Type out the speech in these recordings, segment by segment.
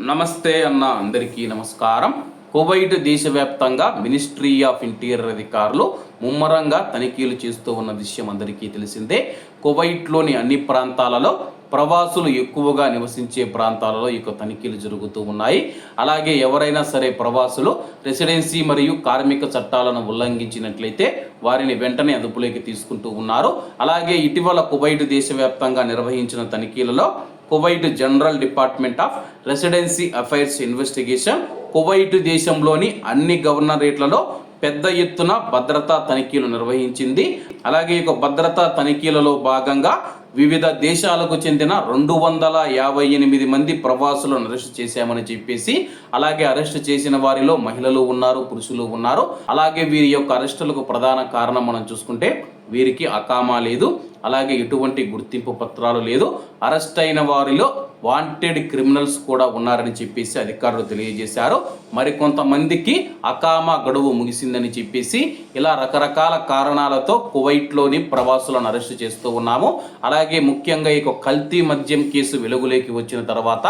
నమస్తే అన్న అందరికీ నమస్కారం. కువైట్ దేశవ్యాప్తంగా మినిస్ట్రీ ఆఫ్ ఇంటీరియర్ అధికారులు ముమ్మరంగా తనిఖీలు చేస్తూ ఉన్న విషయం అందరికీ తెలిసిందే. కువైట్లోని అన్ని ప్రాంతాలలో ప్రవాసులు ఎక్కువగా నివసించే ప్రాంతాలలో ఈ తనిఖీలు జరుగుతూ ఉన్నాయి. అలాగే ఎవరైనా సరే ప్రవాసులు రెసిడెన్సీ మరియు కార్మిక చట్టాలను ఉల్లంఘించినట్లయితే వారిని వెంటనే అదుపులోకి తీసుకుంటూ ఉన్నారు. అలాగే ఇటీవల కువైట్ దేశవ్యాప్తంగా నిర్వహించిన తనిఖీలలో Kuwait general department of residency affairs investigation. Kuwait దేశంలోని అన్ని గవర్నరేట్లలో పెద్ద ఎత్తున భద్రతా తనిఖీలు నిర్వహించింది. అలాగే ఈ యొక్క భద్రతా తనిఖీలలో భాగంగా వివిధ దేశాలకు చెందిన రెండు వందల యాభై ఎనిమిది మంది ప్రవాసులను అరెస్ట్ చేశామని చెప్పేసి అలాగే అరెస్ట్ చేసిన వారిలో మహిళలు ఉన్నారు పురుషులు ఉన్నారు. అలాగే వీరి యొక్క అరెస్టులకు ప్రధాన కారణం మనం చూసుకుంటే వీరికి అకామా లేదు. అలాగే ఎటువంటి గుర్తింపు పత్రాలు లేదు. అరెస్ట్ అయిన వారిలో వాంటెడ్ క్రిమినల్స్ కూడా ఉన్నారని చెప్పేసి అధికారులు తెలియజేశారు. మరికొంతమందికి అకామా గడువు ముగిసిందని చెప్పేసి ఇలా రకరకాల కారణాలతో కువైట్లోని ప్రవాసులను అరెస్ట్ చేస్తూ ఉన్నాము. అలాగే ముఖ్యంగా ఈ యొక్క కల్తీ మద్యం కేసు వెలుగులోకి వచ్చిన తర్వాత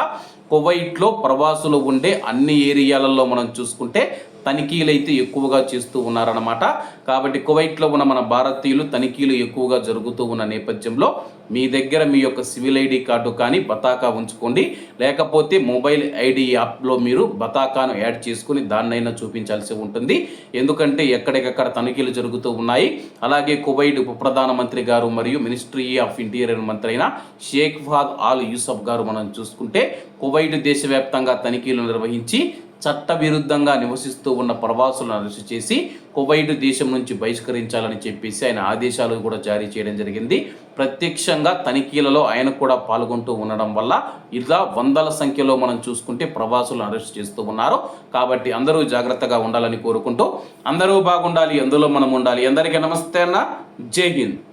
కువైట్లో ప్రవాసులు ఉండే అన్ని ఏరియాలలో మనం చూసుకుంటే తనిఖీలు అయితే ఎక్కువగా చేస్తూ ఉన్నారన్నమాట. కాబట్టి కువైట్లో ఉన్న మన భారతీయులు తనిఖీలు ఎక్కువగా జరుగుతూ ఉన్న నేపథ్యంలో మీ దగ్గర మీ యొక్క సివిల్ ఐడి కార్డు కానీ బతాకా ఉంచుకోండి. లేకపోతే మొబైల్ ఐడి యాప్లో మీరు బతాకాను యాడ్ చేసుకుని దాన్నైనా చూపించాల్సి ఉంటుంది. ఎందుకంటే ఎక్కడికక్కడ తనిఖీలు జరుగుతూ ఉన్నాయి. అలాగే కువైట్ ఉప ప్రధానమంత్రి గారు మరియు మినిస్ట్రీ ఆఫ్ ఇంటీరియర్ మంత్రి అయిన షేక్ ఫాద్ ఆల్ యూసఫ్ గారు మనం చూసుకుంటే కువైట్ దేశవ్యాప్తంగా తనిఖీలు నిర్వహించి చట్టవిరుద్ధంగా నివసిస్తూ ఉన్న ప్రవాసులను అరెస్ట్ చేసి కువైట్ దేశం నుంచి బహిష్కరించాలని చెప్పేసి ఆయన ఆదేశాలు కూడా జారీ చేయడం జరిగింది. ప్రత్యక్షంగా తనిఖీలలో ఆయన కూడా పాల్గొంటూ ఉండడం వల్ల ఇలా వందల సంఖ్యలో మనం చూసుకుంటే ప్రవాసులను అరెస్ట్ చేస్తూ ఉన్నారు. కాబట్టి అందరూ జాగ్రత్తగా ఉండాలని కోరుకుంటూ అందరూ బాగుండాలి అందులో మనం ఉండాలి. అందరికీ నమస్తే అన్న. జై హింద్.